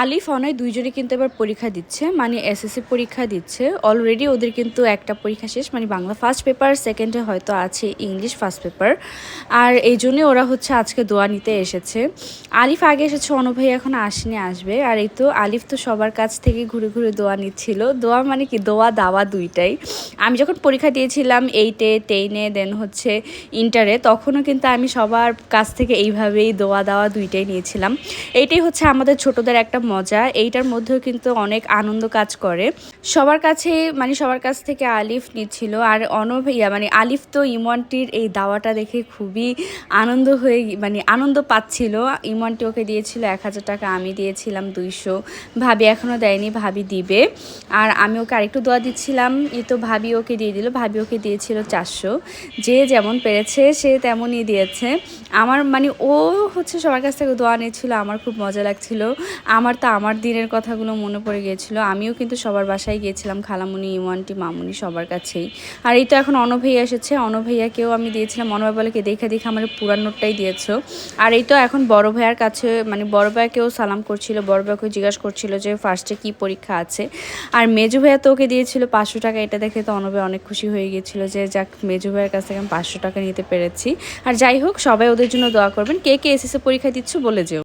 আলিফ অনয় দুইজনে কিন্তু এবার পরীক্ষা দিচ্ছে মানে এসএসসি পরীক্ষা দিচ্ছে। অলরেডি ওদের কিন্তু একটা পরীক্ষা শেষ মানে বাংলা ফার্স্ট পেপার সেকেন্ডে হয়তো আছে ইংলিশ ফার্স্ট পেপার আর এই জন্যে ওরা হচ্ছে আজকে দোয়া নিতে এসেছে। আলিফ আগে এসেছে অনুভাই এখন আসেনি, আসবে। আর এই তো আলিফ তো সবার কাছ থেকে ঘুরে ঘুরে দোয়া নিচ্ছিল। দোয়া মানে কি? দোয়া দাওয়া দুইটাই। আমি যখন পরীক্ষা দিয়েছিলাম এইটে টেনে দেন হচ্ছে ইন্টারে তখনও কিন্তু আমি সবার কাছ থেকে এইভাবেই দোয়া দাওয়া দুইটাই নিয়েছিলাম। এইটাই হচ্ছে আমাদের ছোটদের একটা মজা, এইটার মধ্যেও কিন্তু অনেক আনন্দ কাজ করে। সবার কাছে মানে সবার কাছ থেকে আলিফ নিচ্ছিল, আর অনব, ইয়া মানে আলিফ তো ইমনটির এই দাওয়াটা দেখে খুবই আনন্দ হয়ে মানে আনন্দ পাচ্ছিল। ইমনটি ওকে দিয়েছিল এক হাজার টাকা, আমি দিয়েছিলাম দুইশো। ভাবি এখনও দেয়নি, ভাবি দিবে। আর আমি ওকে আরেকটু দোয়া দিচ্ছিলাম এই তো ভাবি ওকে দিয়ে দিল, ভাবি ওকে দিয়েছিল চারশো। যে যেমন পেরেছে, সে তেমনই দিয়েছে। আমার মানে ও হচ্ছে সবার কাছ থেকে দোয়া নিয়েছিল আমার খুব মজা লাগছিল। আমার তো আমার দিনের কথাগুলো মনে পড়ে গিয়েছিল। আমিও কিন্তু সবার বাসায় গিয়েছিলাম, খালামুনি, ইমানটি, মামুনি সবার কাছেই। আর এই তো এখন অনভাইয়া এসেছে। অনভাইয়াকেও আমি দিয়েছিলাম। অনভাই বলে দেখে দেখে আমার পুরান নোটটাই দিয়েছ। আর এই তো এখন বড় ভাইয়ার কাছে মানে বড় ভাইয়াকেও সালাম করছিল, বড় ভাইয়াকেও জিজ্ঞাসা করছিল যে ফার্স্টে কি পরীক্ষা আছে? আর মেজু ভাইয়া তো ওকে দিয়েছিল পাঁচশো টাকা। এটা দেখে তো অনভাই অনেক খুশি হয়ে গিয়েছিল যে, যাক, মেজু ভাইয়ের কাছ থেকে আমি পাঁচশো টাকা নিতে পেরেছি। আর যাই হোক, সবাই ওদের জন্য দোয়া করবেন। কে কে এসএসসি পরীক্ষা দিচ্ছ বলে যেও।